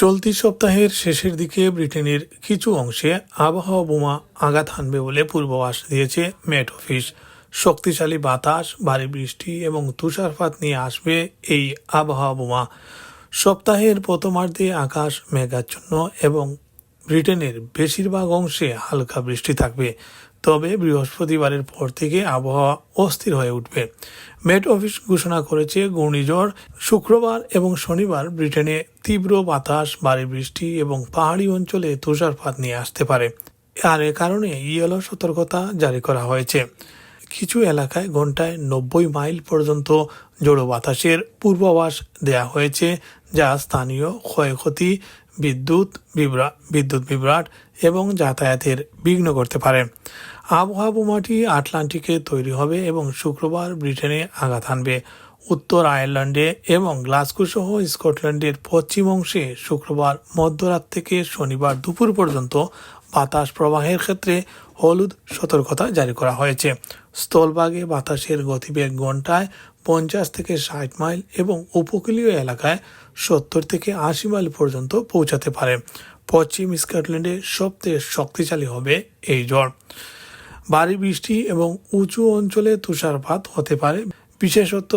চলতি সপ্তাহের শেষের দিকে ব্রিটেনের কিছু অংশে আবহাওয়া বোমা আঘাত হানবে বলে পূর্বাভাস দিয়েছে মেট অফিস। শক্তিশালী বাতাস, ভারী বৃষ্টি এবং তুষারপাত নিয়ে আসবে এই আবহাওয়া বোমা। সপ্তাহের প্রথমার্ধে আকাশ মেঘাচ্ছন্ন এবং ব্রিটেনের বেশিরভাগ অংশে হালকা বৃষ্টি থাকবে, তবে বৃহস্পতিবারের পর থেকে আবহাওয়া অস্থির হয়ে উঠবে। মেট অফিস ঘোষণা করেছে, ঘূর্ণিঝড় শুক্রবার এবং শনিবার ব্রিটেনে তীব্র বাতাস, ভারী বৃষ্টি এবং পাহাড়ি অঞ্চলে তুষারপাত নিয়ে আসতে পারে। আর এ কারণে ইয়েলো সতর্কতা জারি করা হয়েছে। কিছু এলাকায় ঘন্টায় নব্বই মাইল পর্যন্ত জোড়ো বাতাসের পূর্বাভাস দেয়া হয়েছে, যা স্থানীয় ক্ষয়ক্ষতি বিদ্যুৎ বিদ্যুৎ বিভ্রাট এবং যাতায়াতের বিঘ্ন করতে পারে। আবহাওয়া বোমাটি আটলান্টিকে তৈরি হবে এবং শুক্রবার ব্রিটেনে আঘাত আনবে উত্তর আয়ারল্যান্ডে এবং গ্লাসগো সহ স্কটল্যান্ডের পশ্চিম অংশে শুক্রবার মধ্যরাত থেকে শনিবার দুপুর পর্যন্ত বাতাস প্রবাহের ক্ষেত্রে হলুদ সতর্কতা জারি করা হয়েছে। স্থলভাগে বাতাসের গতিবেগ ঘন্টায় পঞ্চাশ থেকে ষাট মাইল এবং উপকূলীয় এলাকায় সত্তর থেকে আশি মাইল পর্যন্ত পৌঁছাতে পারে। পশ্চিম স্কটল্যান্ডে সবচেয়ে শক্তিশালী হবে এই ঝড়। ভারী বৃষ্টি এবং উঁচু অঞ্চলে তুষারপাত হতে পারে। বিশেষত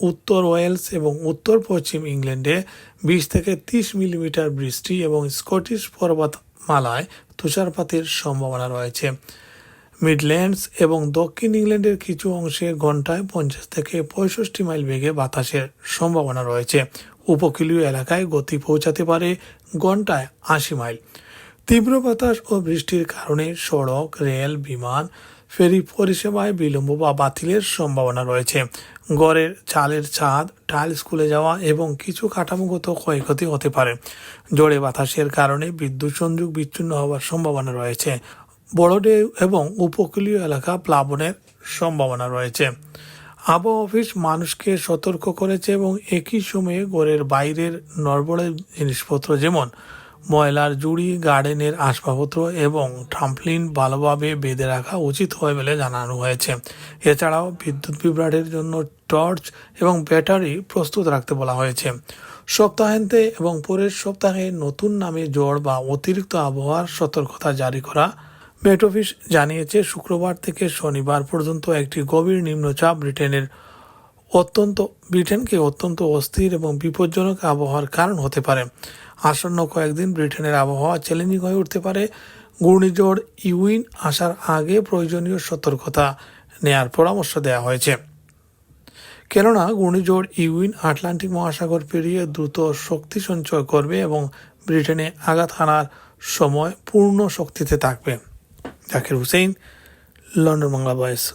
উত্তর ওয়েলস এবং উত্তর পশ্চিম ইংল্যান্ডে বিশ থেকে তিরিশ মিলিমিটার বৃষ্টি এবং স্কটিশ পর্বতমালায় তুষারপাতের সম্ভাবনা রয়েছে। মিডল্যান্ডস এবং দক্ষিণ ইংল্যান্ডের কিছু অংশে ঘন্টায় পঞ্চাশ থেকে পঁয়ষট্টি মাইল বেগে বাতাসের সম্ভাবনা রয়েছে। উপকূলীয় এলাকায় গতি পৌঁছাতে পারে ঘন্টায় আশি মাইল। তীব্র বাতাস ও বৃষ্টির কারণে সড়ক, রেল, বিমান ফেরি পরিষেবায় বিলম্ব বা বাতিলের সম্ভাবনা রয়েছে। গড়ের চালের ছাদ, টাইল স্কুলে যাওয়া এবং কিছু কাঠামোগত ক্ষয়ক্ষতি হতে পারে। জোরে বাতাসের কারণে বিদ্যুৎ সংযোগ বিচ্ছিন্ন হওয়ার সম্ভাবনা রয়েছে। বড় ঢেউ এবং উপকূলীয় এলাকা প্লাবনের সম্ভাবনা রয়েছে। আবহাওয়া অফিস মানুষকে সতর্ক করেছে এবং একই সময়ে ঘরের বাইরের নড়বড়ে জিনিসপত্র যেমন ময়লার জুড়ি, গার্ডেনের আসবাবপত্র এবং ট্রাম্পলিন ভালোভাবে বেঁধে রাখা উচিত হয় বলে জানানো হয়েছে। এছাড়াও বিদ্যুৎ বিভ্রাটের জন্য টর্চ এবং ব্যাটারি প্রস্তুত রাখতে বলা হয়েছে। সপ্তাহান্তে এবং পরের সপ্তাহে নতুন নামে জ্বর বা অতিরিক্ত আবহাওয়ার সতর্কতা জারি করা। মেট অফিস জানিয়েছে, শুক্রবার থেকে শনিবার পর্যন্ত একটি গভীর নিম্নচাপ ব্রিটেনের অত্যন্ত, ব্রিটেনকে অত্যন্ত অস্থির এবং বিপজ্জনক আবহাওয়ার কারণ হতে পারে। আসন্ন কয়েকদিন ব্রিটেনের আবহাওয়া চ্যালেঞ্জিং হয়ে উঠতে পারে। ঘূর্ণিঝড় ইউইন আসার আগে প্রয়োজনীয় সতর্কতা নেয়ার পরামর্শ দেওয়া হয়েছে। কেননা, ঘূর্ণিঝড় ইউইন আটলান্টিক মহাসাগর পেরিয়ে দ্রুত শক্তি সঞ্চয় করবে এবং ব্রিটেনে আঘাত হানার সময় পূর্ণ শক্তিতে থাকবে। Zakir Hussain, London Bangla voice